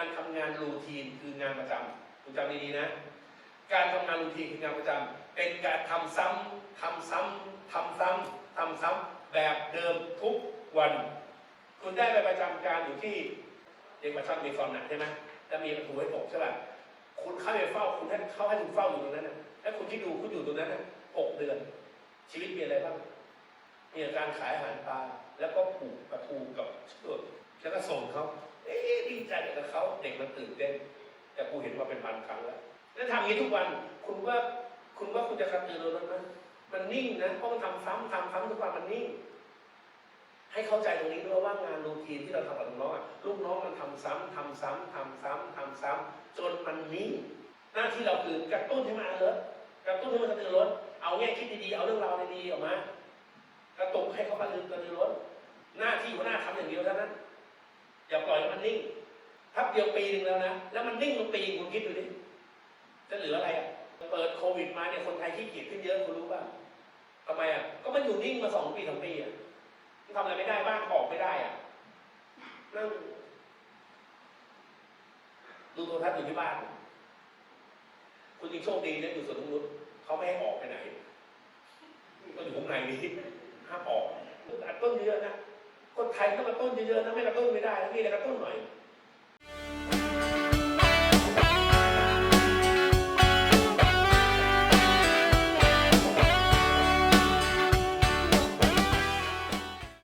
การทำงานรูทีนคืองานประจำคุณจำดีๆนะ การทำงานรูทีนคืองานประจำเป็นการทำซ้ำทำซ้ำทำซ้ำทำซ้ำแบบเดิมทุกวัน คุณได้ไปประจำการอยู่ที่เด็กประจำมีซอนหนักใช่ไหมแล้วมีประตูให้ตกใช่ป่ะคุณเข้าไปเฝ้าคุณให้เข้าให้คุณเฝ้าอยู่ตรงนั้นนะแล้วคุณที่ดูคุณอยู่ตรงนั้นนะหกเดือน ชีวิตมีอะไรบ้างมีการขายอาหารปลาแล้วก็ผูกปลาทูกับเชือก แล้วก็ส่งเขาเอ๊ะดีใจกับเขาเด็กมันตื่นเต้น แต่กูเห็นว่าเป็นพันครั้งแล้วแล้วทำอย่างนี้ทุกวันคุณว่าคุณว่าคุณจะกระตือรือร้นไหมมันนิ่งนะเพราะมันทำซ้ำทำซ้ำทุกวันมันนิ่ง ให้เข้าใจตรงนี้ด้วยว่างานรูทีนที่เราทำกับลูกน้องอะลูกน้องมันทำซ้ำทำซ้ำทำซ้ำทำซ้ำจนมันนิ่ง หน้าที่เราคือกระตุ้นให้มันเลิศกระตุ้นให้มันกระตือรือร้นเอาแง่คิดดีๆเอาเรื่องราวดีๆออกมากระตุกให้เขากระตือกระตือรือร้น มันนิ่งพับเดียวปีหนึ่งแล้วนะ แล้วมันนิ่งลงปีคุณคิดดูดิจะเหลืออะไรอะเปิดโควิดมาเนี่ยคนไทยขี้เกียจขึ้นเยอะคุณรู้ป่ะทำไมอะก็มันอยู่นิ่งมาสองปีสามปีอะทำอะไรไม่ได้บ้านออกไม่ได้อะนั่งดูโทรทัศน์อยู่ที่บ้าน คุณยังโชคดีนะอยู่สวนนกนุชเขาไม่ให้ออกไปไหนก็อยู่ข้างในนี้ห้ามออกอัดต้นเยอะนะ คนไทยถ้ามาต้นเยอะๆนะไม่กระตุ้นไม่ได้นะมีแต่กระตุ้นหน่อย